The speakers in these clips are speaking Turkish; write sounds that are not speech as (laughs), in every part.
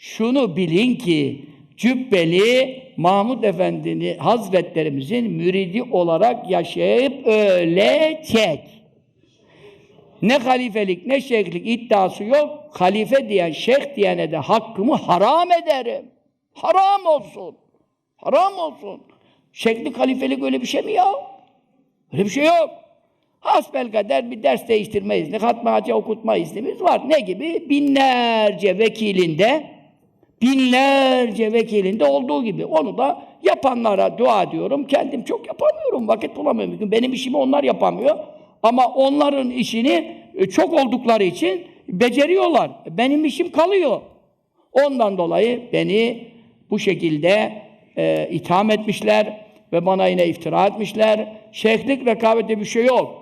şunu bilin ki Cübbeli Mahmud Efendi'ni Hazretlerimizin müridi olarak yaşayıp ölecek. Ne halifelik ne şeyhlik iddiası yok. Halife diyen, şeyh diyene de hakkımı haram ederim. Haram olsun. Haram olsun. Şeyhlik, halifelik öyle bir şey mi ya? Öyle bir şey yok. Hasbelkader bir ders değiştirme izni, hatma hacı okutma iznimiz var. Ne gibi? Binlerce vekilinde, binlerce vekilinde olduğu gibi. Onu da yapanlara dua ediyorum. Kendim çok yapamıyorum, vakit bulamıyorum. Benim işimi onlar yapamıyor. Ama onların işini e, çok oldukları için beceriyorlar. Benim işim kalıyor. Ondan dolayı beni bu şekilde e, itham etmişler ve bana yine iftira etmişler. Şeyhlik rekabette bir şey yok.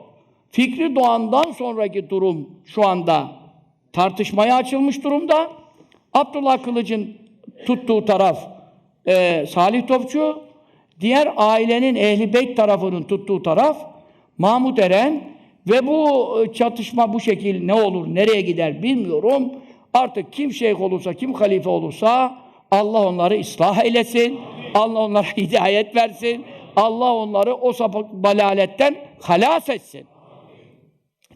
Fikri Doğan'dan sonraki durum şu anda tartışmaya açılmış durumda. Abdullah Kılıç'ın tuttuğu taraf e, Salih Topçu, diğer ailenin Ehli Beyt tarafının tuttuğu taraf Mahmut Eren ve bu e, çatışma bu şekil ne olur, nereye gider bilmiyorum. Artık kim şeyh olursa, kim halife olursa Allah onları ıslah eylesin. Allah onlara (laughs) hidayet versin. Allah onları o sapık balaletten halas etsin.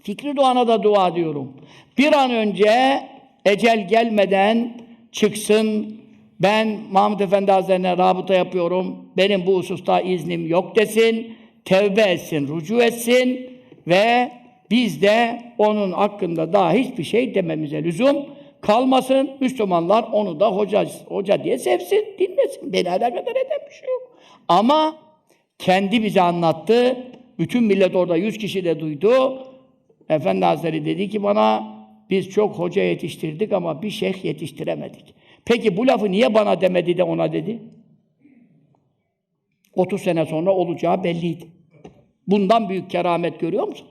Fikri Doğan'a da dua ediyorum. Bir an önce ecel gelmeden çıksın. Ben Mahmud Efendi Hazretleri'ne rabıta yapıyorum. Benim bu hususta iznim yok desin. Tevbe etsin, rücu etsin ve biz de onun hakkında daha hiçbir şey dememize lüzum kalmasın. Müslümanlar onu da hoca, hoca diye sevsin, dinlesin. Beni alakadar eden bir şey yok. Ama kendi bize anlattı. Bütün millet orada yüz kişi de duydu. Efendi Hazretleri dedi ki bana biz çok hoca yetiştirdik ama bir şeyh yetiştiremedik. Peki bu lafı niye bana demedi de ona dedi? 30 sene sonra olacağı belliydi. Bundan büyük keramet görüyor musun?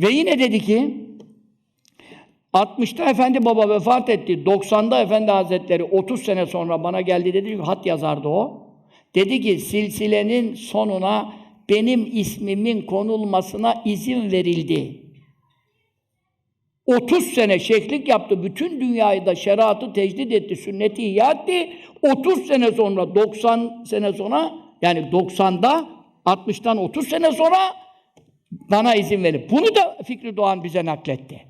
Ve yine dedi ki 60'ta Efendi Baba vefat etti. 90'da Efendi Hazretleri 30 sene sonra bana geldi dedi ki hat yazardı o. Dedi ki silsilenin sonuna benim ismimin konulmasına izin verildi. 30 sene şeyhlik yaptı. Bütün dünyayı da şeriatı tecdid etti, sünneti ihya etti. 30 sene sonra, 90 sene sonra, yani 90'da, 60'tan 30 sene sonra bana izin verip. Bunu da Fikri Doğan bize nakletti.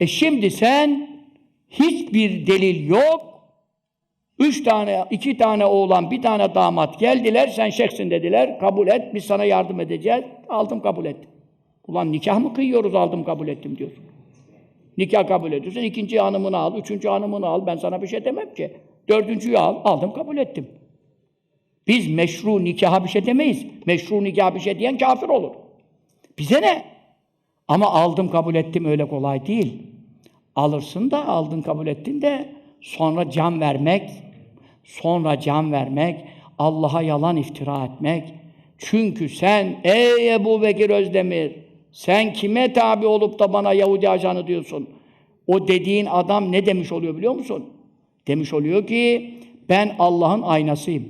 E şimdi sen hiçbir delil yok. Üç tane, iki tane oğlan, bir tane damat geldiler, sen şeyhsin dediler, kabul et, biz sana yardım edeceğiz. Aldım kabul ettim. Ulan nikah mı kıyıyoruz aldım kabul ettim diyorsun. Nikah kabul ediyorsun, ikinci hanımını al, üçüncü hanımını al, ben sana bir şey demem ki. Dördüncüyü al, aldım kabul ettim. Biz meşru nikaha bir şey demeyiz. Meşru nikaha bir şey diyen kafir olur. Bize ne? Ama aldım kabul ettim öyle kolay değil. Alırsın da aldın kabul ettin de sonra can vermek, sonra can vermek, Allah'a yalan iftira etmek. Çünkü sen ey Ebu Bekir Özdemir, sen kime tabi olup da bana Yahudi ajanı diyorsun? O dediğin adam ne demiş oluyor biliyor musun? Demiş oluyor ki ben Allah'ın aynasıyım.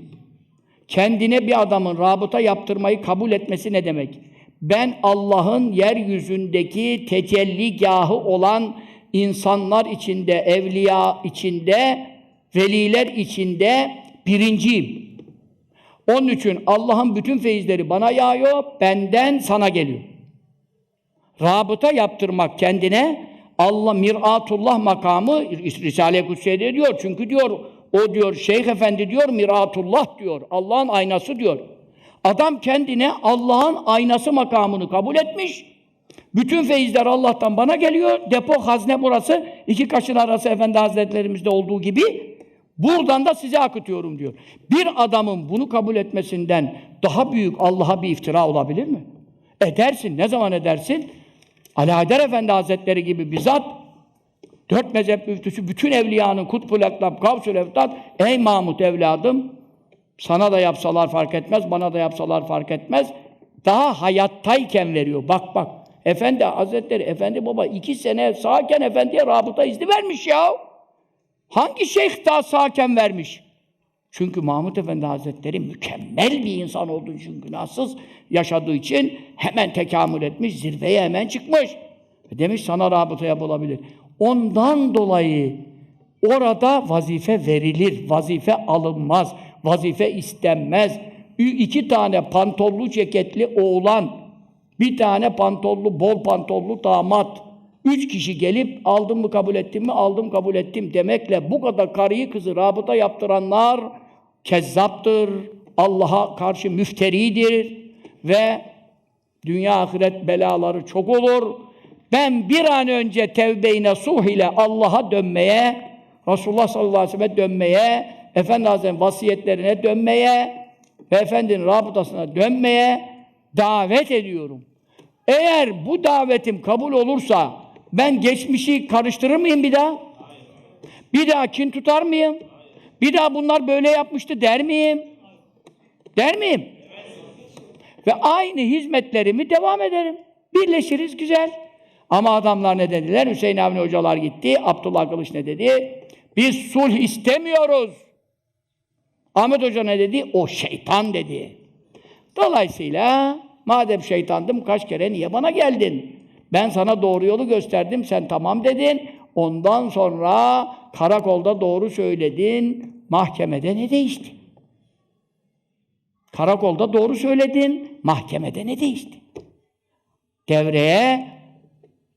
Kendine bir adamın rabıta yaptırmayı kabul etmesi ne demek? Ben Allah'ın yeryüzündeki tecelligahı olan insanlar içinde, evliya içinde, veliler içinde birinciyim. Onun için Allah'ın bütün feyizleri bana yağıyor, benden sana geliyor. Rabıta yaptırmak kendine Allah miratullah makamı Risale-i Kutsiye'de diyor. Çünkü diyor o diyor Şeyh Efendi diyor miratullah diyor. Allah'ın aynası diyor. Adam kendine Allah'ın aynası makamını kabul etmiş. Bütün feyizler Allah'tan bana geliyor. Depo hazne burası. İki kaşın arası Efendi Hazretlerimizde olduğu gibi buradan da size akıtıyorum diyor. Bir adamın bunu kabul etmesinden daha büyük Allah'a bir iftira olabilir mi? Edersin. Ne zaman edersin? Ali Haydar Efendi Hazretleri gibi bizzat dört mezhep müftüsü bütün evliyanın kutbul eklab, kavsül eftat ey Mahmud evladım sana da yapsalar fark etmez, bana da yapsalar fark etmez. Daha hayattayken veriyor. Bak bak. Efendi Hazretleri, Efendi Baba iki sene sağken Efendi'ye rabıta izni vermiş ya. Hangi şeyh daha sağken vermiş? Çünkü Mahmud Efendi Hazretleri mükemmel bir insan olduğu için, günahsız yaşadığı için hemen tekamül etmiş, zirveye hemen çıkmış. Demiş sana rabıta yapılabilir. Ondan dolayı Orada vazife verilir, vazife alınmaz, vazife istenmez. İki tane pantollu ceketli oğlan, bir tane pantollu, bol pantollu damat, üç kişi gelip aldım mı kabul ettim mi, aldım kabul ettim demekle bu kadar karıyı kızı rabıta yaptıranlar kezzaptır, Allah'a karşı müfteridir ve dünya ahiret belaları çok olur. Ben bir an önce tevbe-i nasuh ile Allah'a dönmeye, Resulullah sallallahu aleyhi ve sellem'e dönmeye, Efendi Hazretleri'nin vasiyetlerine dönmeye ve Efendinin rabıtasına dönmeye davet ediyorum. Eğer bu davetim kabul olursa ben geçmişi karıştırır mıyım bir daha? Bir daha kin tutar mıyım? Bir daha bunlar böyle yapmıştı der miyim? Der miyim? Ve aynı hizmetlerimi devam ederim. Birleşiriz güzel. Ama adamlar ne dediler? Hüseyin Avni hocalar gitti. Abdullah Kılıç ne dedi? Biz sulh istemiyoruz. Ahmet Hoca ne dedi? O şeytan dedi. Dolayısıyla madem şeytandım kaç kere niye bana geldin? Ben sana doğru yolu gösterdim, sen tamam dedin. Ondan sonra karakolda doğru söyledin, mahkemede ne değişti? Karakolda doğru söyledin, mahkemede ne değişti? Devreye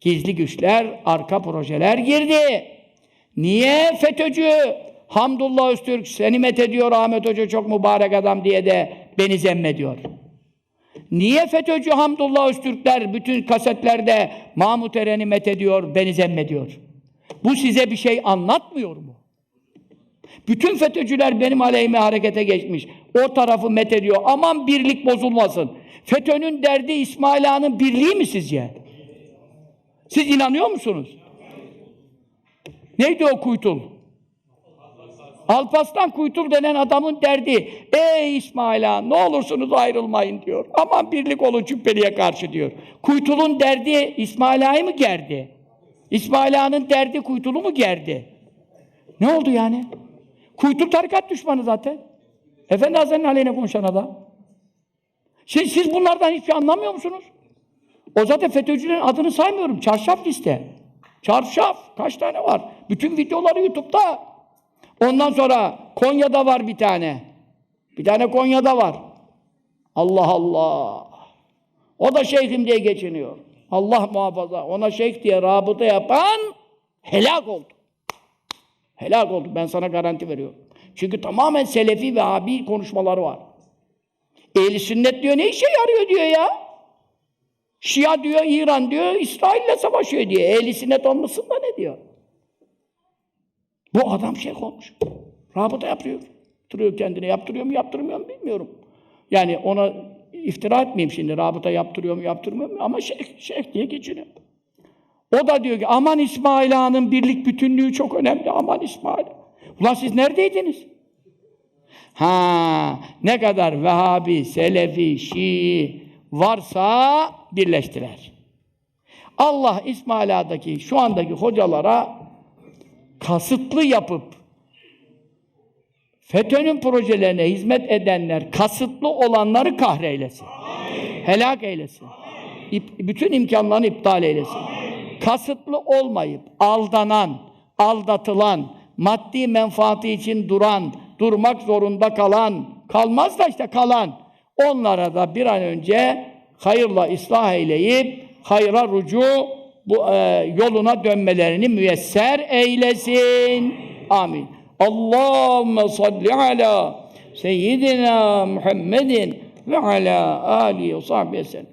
gizli güçler, arka projeler girdi. Niye FETÖ'cü Hamdullah Öztürk seni met ediyor Ahmet Hoca çok mübarek adam diye de beni zemmediyor? Niye FETÖ'cü Hamdullah Öztürkler bütün kasetlerde Mahmut Eren'i met ediyor, beni zemmediyor? Bu size bir şey anlatmıyor mu? Bütün FETÖ'cüler benim aleyhime harekete geçmiş. O tarafı met ediyor. Aman birlik bozulmasın. FETÖ'nün derdi İsmail Ağa'nın birliği mi sizce? Siz inanıyor musunuz? Neydi o kuytul? Alpaslan Kuytul denen adamın derdi, ey İsmail Ağa, ne olursunuz ayrılmayın diyor. Aman birlik olun cübbeliye karşı diyor. Kuytul'un derdi İsmail Ağa'yı mı gerdi? İsmail Ağa'nın derdi Kuytul'u mu gerdi? Ne oldu yani? Kuytul tarikat düşmanı zaten. Efendi Hazretleri'nin aleyhine konuşan adam. Siz, siz bunlardan hiçbir şey anlamıyor musunuz? O zaten FETÖ'cülerin adını saymıyorum. Çarşaf liste. Çarşaf. Kaç tane var? Bütün videoları YouTube'da. Ondan sonra Konya'da var bir tane. Bir tane Konya'da var. Allah Allah. O da şeyhim diye geçiniyor. Allah muhafaza. Ona şeyh diye rabıta yapan helak oldu. Helak oldu. Ben sana garanti veriyorum. Çünkü tamamen Selefi ve Abi konuşmaları var. Ehli sünnet diyor ne işe yarıyor diyor ya. Şia diyor, İran diyor, İsrail'le savaşıyor diyor. Ehli sünnet olmasın da ne diyor? Bu adam şeyh olmuş. Rabıta yapıyor. Yaptırıyor kendine. Yaptırıyor mu, yaptırmıyor mu bilmiyorum. Yani ona iftira etmeyeyim şimdi. Rabıta yaptırıyor mu, yaptırmıyor mu? Ama şeyh, şeyh diye geçiniyor. O da diyor ki aman İsmail Ağa'nın birlik bütünlüğü çok önemli. Aman İsmail. Ulan siz neredeydiniz? Ha, ne kadar Vehhabi, Selefi, Şii varsa birleştiler. Allah İsmail Ağa'daki şu andaki hocalara kasıtlı yapıp FETÖ'nün projelerine hizmet edenler, kasıtlı olanları kahreylesin. Helak eylesin. İp- bütün imkanlarını iptal eylesin. Kasıtlı olmayıp aldanan, aldatılan, maddi menfaati için duran, durmak zorunda kalan, kalmaz da işte kalan, onlara da bir an önce hayırla ıslah eyleyip hayra rucu bu e, yoluna dönmelerini müyesser eylesin. Amin. Allahumme salli ala seyyidina Muhammedin ve ala alihi ve sahbihi sellem.